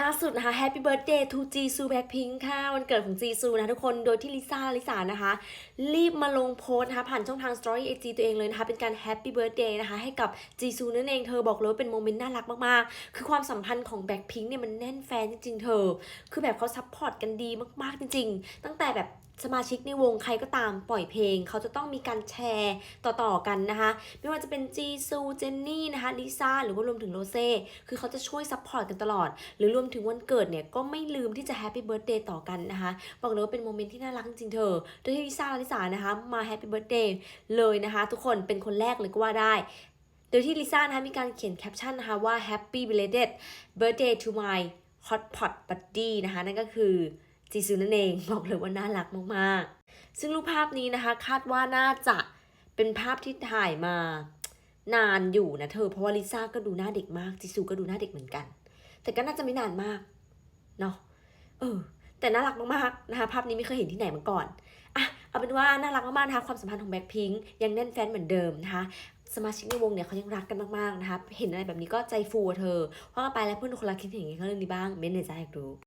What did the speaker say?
ล่าสุดนะคะแฮปปี้เบิร์ดเดย์ทูจีซูแบ็คพิงค่ะ วันเกิดของจีซูนะทุกคนโดยที่ลิซ่า ลิซ่านะคะ รีบมาลงโพสนะคะ ผ่านช่องทางสตอรี่ไอจีตัวเองเลยนะคะ เป็นการแฮปปี้เบิร์ดเดย์นะคะ ให้กับจีซูนั่นเองเธอบอกเลยว่าเป็นโมเมนต์น่ารักมาก ๆ คือความสัมพันธ์ของแบ็คพิงเนี่ยมันแน่นแฟนจริง ๆ เธอ คือแบบเขาซัพพอร์ตกันดีมาก ๆ จริง ๆ ตั้งแต่แบบ สมาชิกในวงใครก็ตามปล่อยเพลง เขาจะต้องมีการแชร์ต่อๆกันนะคะ ไม่ว่าจะเป็นจีซูเจนนี่นะคะลิซ่าหรือว่ารวมถึงโรเซ่คือเขาจะช่วยซัพพอร์ตกันตลอด หรือรวมถึงวันเกิดเนี่ยก็ไม่ลืมที่จะแฮปปี้เบิร์ a เดย์ต่อกันนะคะ บอกเลยว่าเป็นโมเมนต์ที่น่ารักจริงเธอ โดยที่ลิซ่าลิซ่านะคะมาแฮปปี้เบิร์ a เดย์เลยนะคะ ทุกคนเป็นคนแรกเลยก็ว่าได้โดยที่ลิซ่านะคะมีการเขียนแคปชั่นนะคะว่า Happy belated birthday to my hot pot buddy นะคะนั่นก็คือ จีซูนั่นเองบอกเลยว่าน่ารักมากๆ ซึ่งรูปภาพนี้นะคะ คาดว่าน่าจะเป็นภาพที่ถ่ายมานานอยู่นะเธอเพราะว่าลิซ่าก็ดูหน้าเด็กมากจีซูก็ดูหน้าเด็กเหมือนกัน แต่ก็น่าจะไม่นานมากเนาะเออ แต่น่ารักมากๆนะคะ ภาพนี้ไม่เคยเห็นที่ไหนมาก่อนอะเอาเป็นว่าน่ารักมากๆนะคะความสัมพันธ์ของแบ็คพิงยังแน่นแฟนเหมือนเดิมนะคะสมาชิกในวงเนี่ยเขายังรักกันมากๆนะคะ เห็นอะไรแบบนี้ก็ใจฟูเธอว่ากันไปแล้วเพื่อนคนละคิดเห็นยังไงกับเรื่องนี้บ้างเม้นต์ในใจอยากรู้